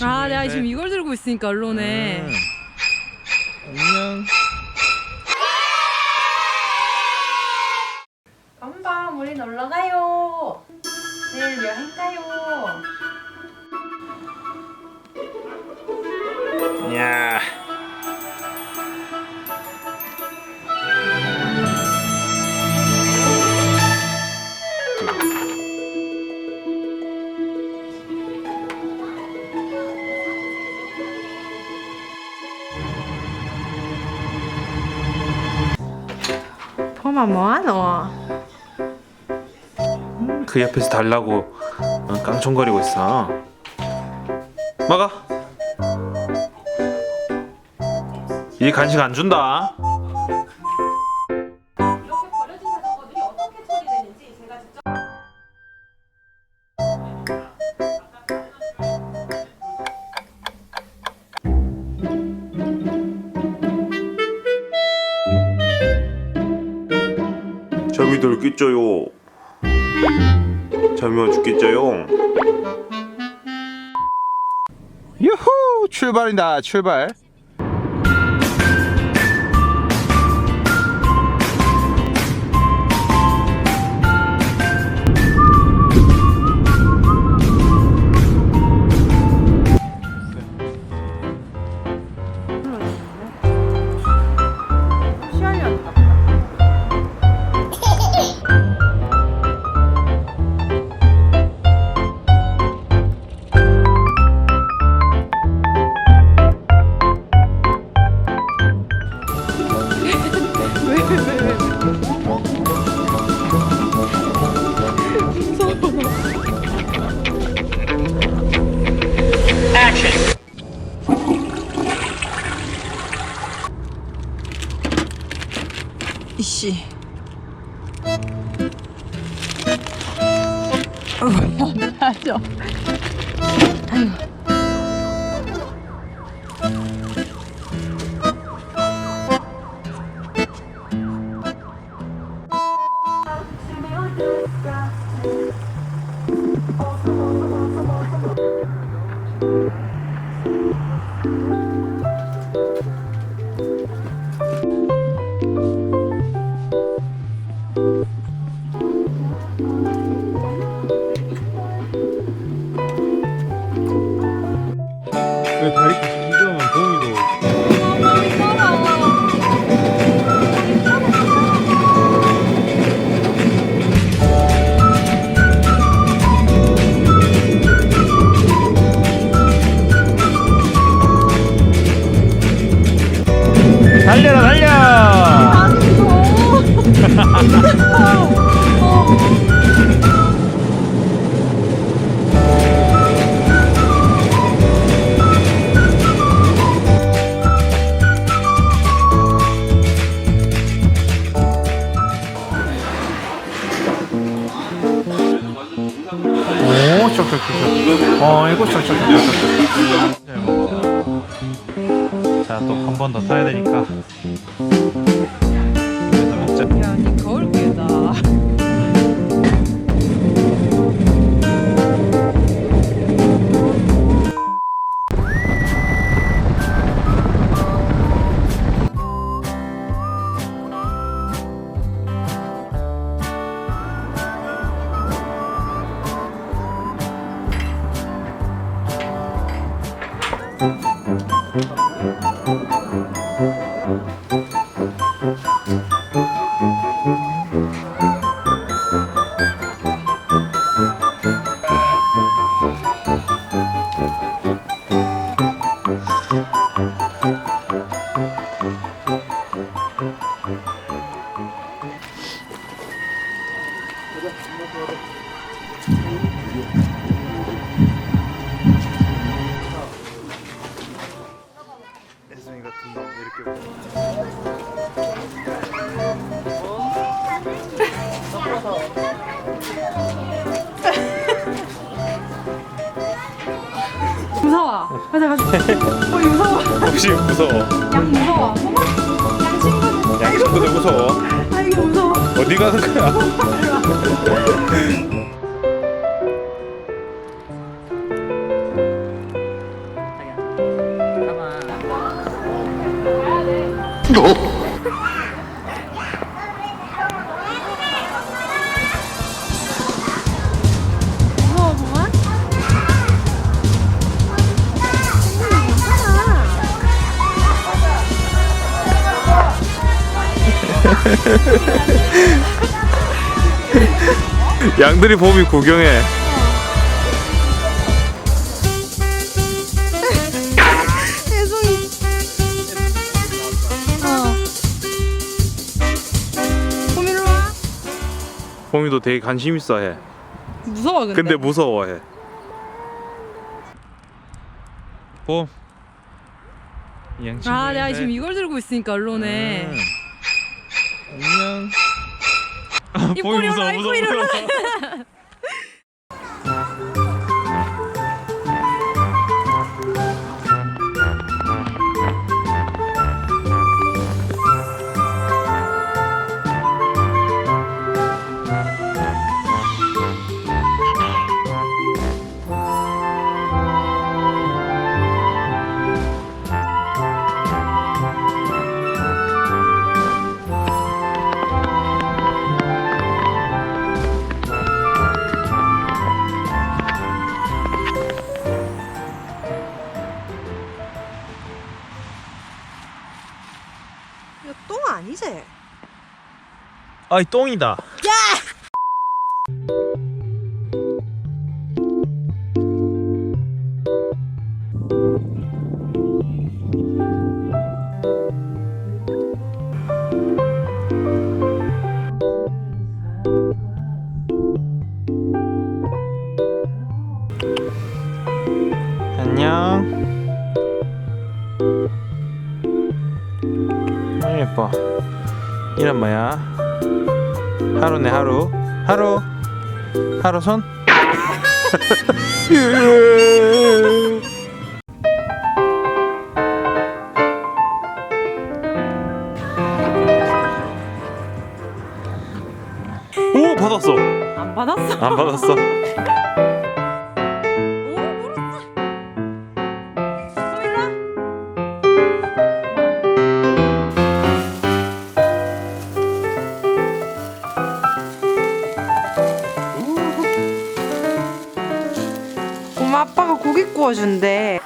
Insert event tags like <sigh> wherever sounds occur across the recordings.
아 내가 지금 이걸 들고 있으니까 언론에 음. 안녕. 엄마 우리 놀러 가요 엄마 뭐하노? 그 옆에서 달라고 어, 깡총거리고 있어. 먹어. 이 간식 안 준다. 재미들 끼죠요. 재미와 죽겠죠요. 유후 출발이다 출발. 이씨 맞아 왜 자, 또한 번 더 타야 되니까. 혜승이 같은 놈 이렇게. 무서워 가자 가자 어 무서워 혹시 무서워? 양 무서워 양 친구들 양 친구들 무서워? 아 이거 무서워 어디 가는 거야? <laughs> Ha ha ha ha! 양들이 봄이 구경해. 어. 와. 봄이도 되게 관심 있어 해. 무서워 근데. 근데 무서워해. 봄. 양아 내가 지금 이걸 들고 있으니까 언론에. 음. 안녕. 아, 봄이 입꼬리 무서 아이 똥이다. 안녕. 아, 예뻐. 이름 뭐야? 하루네 하루. 하루. 하루 손. 오 받았어. 안 받았어. 안 받았어. 고기 구워준대.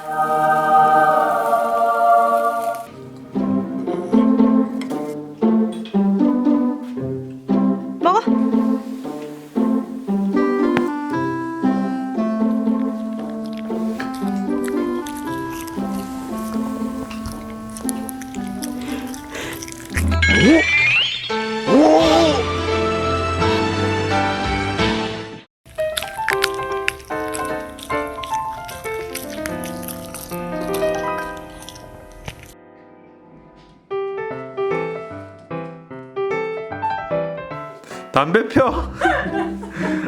담배 펴.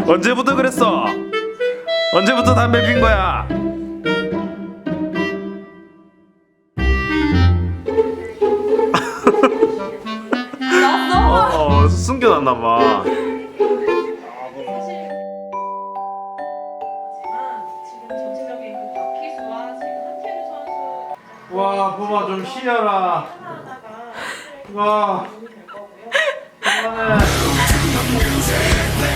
언제부터 그랬어? 언제부터 담배 핀 거야? 어, 어, 숨겨놨나 봐. 와, 봄아 좀 쉬어라. 와. <laughs> 그만해. music.